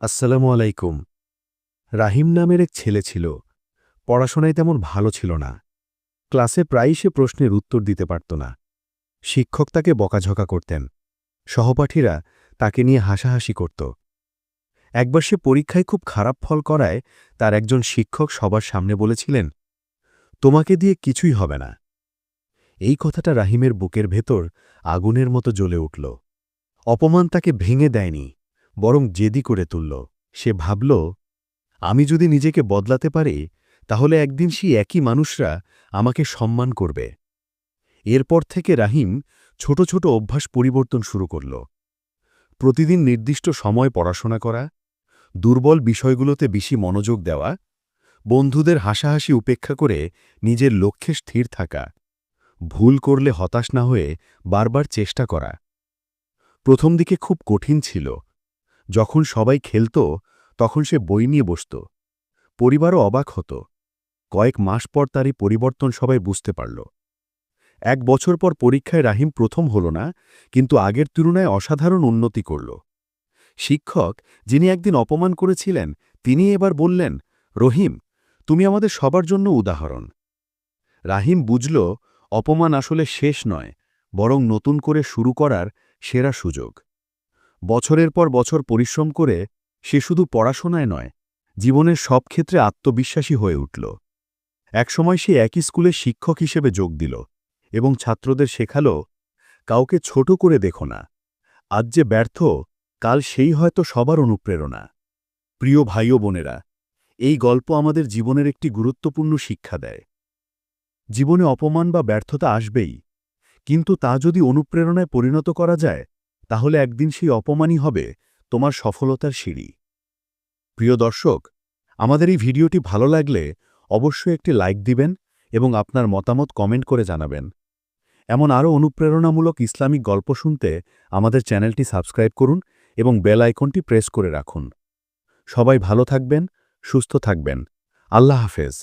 আসসালামু আলাইকুম। রাহিম নামের এক ছেলে ছিল। পড়াশোনায় তেমন ভালো ছিল না। ক্লাসে প্রায়ই সে প্রশ্নের উত্তর দিতে পারত না। শিক্ষক তাকে বকাঝকা করতেন। সহপাঠীরা তাকে নিয়ে হাসাহাসি করত। একবার সে পরীক্ষায় খুব খারাপ ফল করায় তার একজন শিক্ষক সবার সামনে বলেছিলেন, তোমাকে দিয়ে কিছুই হবে না। এই কথাটা রাহিমের বুকের ভেতর আগুনের মতো জ্বলে উঠল। অপমান তাকে ভেঙে দেয়নি। বরং জেদি করে তুলল। সে ভাবল, আমি যদি নিজেকে বদলাতে পারি, তাহলে একদিন সেই একই মানুষরা আমাকে সম্মান করবে। এরপর থেকে রাহিম ছোট ছোট অভ্যাস পরিবর্তন শুরু করল। প্রতিদিন নির্দিষ্ট সময় পড়াশোনা করা, দুর্বল বিষয়গুলোতে বেশি মনোযোগ দেওয়া, বন্ধুদের হাসাহাসি উপেক্ষা করে নিজের লক্ষ্যে স্থির থাকা, ভুল করলে হতাশ না হয়ে বারবার চেষ্টা করা। প্রথম দিকে খুব কঠিন ছিল। যখন সবাই খেলত, তখন সে বই নিয়ে বসত। পরিবারও অবাক হতো। কয়েক মাস পর তারই পরিবর্তন সবাই বুঝতে পারল। এক বছর পর পরীক্ষায় রাহিম প্রথম হল না, কিন্তু আগের তুলনায় অসাধারণ উন্নতি করল। শিক্ষক, যিনি একদিন অপমান করেছিলেন, তিনি এবার বললেন, রহিম, তুমি আমাদের সবার জন্য উদাহরণ। রাহিম বুঝল, অপমান আসলে শেষ নয়, বরং নতুন করে শুরু করার সেরা সুযোগ। বছরের পর বছর পরিশ্রম করে সে শুধু পড়াশোনায় নয়, জীবনের সব ক্ষেত্রে আত্মবিশ্বাসী হয়ে উঠল। একসময় সে একই স্কুলে শিক্ষক হিসেবে যোগ দিল এবং ছাত্রদের শেখাল, কাউকে ছোট করে দেখো না। আজ যে ব্যর্থ, কাল সেই হয়তো সবার অনুপ্রেরণা। প্রিয় ভাই ও বোনেরা, এই গল্প আমাদের জীবনের একটি গুরুত্বপূর্ণ শিক্ষা দেয়। জীবনে অপমান বা ব্যর্থতা আসবেই, কিন্তু তা যদি অনুপ্রেরণায় পরিণত করা যায় তাহলে একদিন সেই অপমানই হবে তোমার সফলতার সিঁড়ি। প্রিয় দর্শক, আমাদের এই ভিডিওটি ভালো লাগলে অবশ্যই একটি লাইক দিবেন এবং আপনার মতামত কমেন্ট করে জানাবেন। এমন আরও অনুপ্রেরণামূলক ইসলামিক গল্প শুনতে আমাদের চ্যানেলটি সাবস্ক্রাইব করুন এবং বেল আইকনটি প্রেস করে রাখুন। সবাই ভালো থাকবেন, সুস্থ থাকবেন। আল্লাহ হাফেজ।